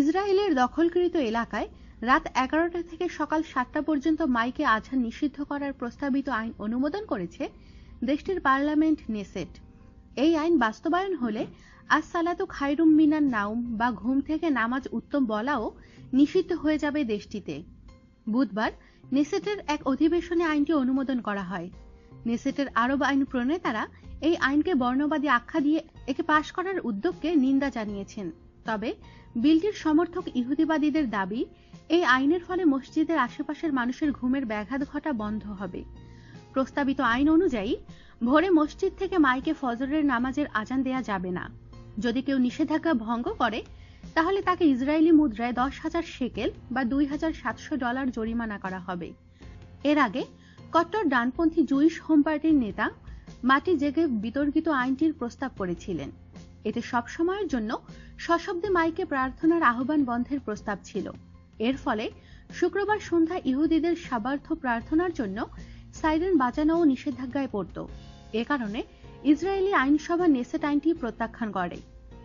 ইসরায়েলের দখলকৃত এলাকায় রাত এগারোটা থেকে সকাল সাতটা পর্যন্ত মাইকে আজান নিষিদ্ধ করার প্রস্তাবিত আইন অনুমোদন করেছে দেশটির পার্লামেন্ট নেসেট। এই আইন বাস্তবায়ন হলে আজ সালাতু খাইরুম মিনান নাউম বা ঘুম থেকে নামাজ উত্তম বলাও নিষিদ্ধ হয়ে যাবে দেশটিতে। বুধবার নেসেটের এক অধিবেশনে আইনটি অনুমোদন করা হয়। নেসেটের আরব আইন প্রণেতারা এই আইনকে বর্ণবাদী আখ্যা দিয়ে একে পাশ করার উদ্যোগকে নিন্দা জানিয়েছেন। তবে বিলটির সমর্থক ইহুদিবাদীদের দাবি, এই আইনের ফলে মসজিদের আশেপাশের মানুষের ঘুমের ব্যাঘাত ঘটা বন্ধ হবে। প্রস্তাবিত আইন অনুযায়ী, ভোরে মসজিদ থেকে মাইকে ফজরের নামাজের আজান দেয়া যাবে না। যদি কেউ নিষেধাজ্ঞা ভঙ্গ করে, তাহলে তাকে ইসরায়েলি মুদ্রায় দশ হাজার শেকেল বা দুই হাজার সাতশো ডলার জরিমানা করা হবে। এর আগে কট্টর ডানপন্থী জুইশ হোম পার্টির নেতা মাটি জেগে বিতর্কিত আইনটির প্রস্তাব করেছিলেন। এতে সবসময়ের জন্য সশব্দে মাইকে প্রার্থনার আহ্বান বন্ধের প্রস্তাব ছিল। এর ফলে শুক্রবার সন্ধ্যা ইহুদিদের সাবার্থ প্রার্থনার জন্য সাইরেন বাজানোও নিষেধাজ্ঞায় পড়ত। এ কারণে ইসরায়েলি আইনসভা নেসেট আইনটি প্রত্যাখ্যান করে।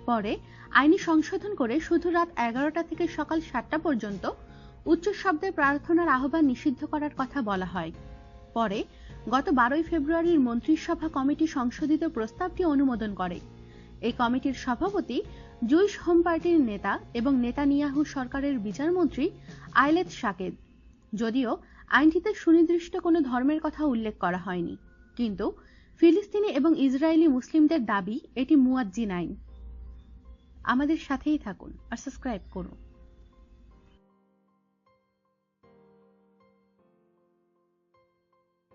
পরে আইনি সংশোধন করে শুধু রাত এগারোটা থেকে সকাল সাতটা পর্যন্ত উচ্চ শব্দে প্রার্থনার আহ্বান নিষিদ্ধ করার কথা বলা হয়। পরে গত বারোই ফেব্রুয়ারির মন্ত্রিসভা কমিটি সংশোধিত প্রস্তাবটি অনুমোদন করে। এই কমিটির সভাপতি জুইশ হোম পার্টির নেতা এবং নেতানিয়াহু সরকারের বিচারমন্ত্রী আইলেত শাকেদ যদিও আইনটিতে সুনির্দিষ্ট কোনো ধর্মের কথা উল্লেখ করা হয়নি। কিন্তু ফিলিস্তিনি এবং ইসরায়েলি মুসলিমদের দাবি এটি মুয়াজ্জিন আইন। আমাদের সাথেই থাকুন আর সাবস্ক্রাইব করুন।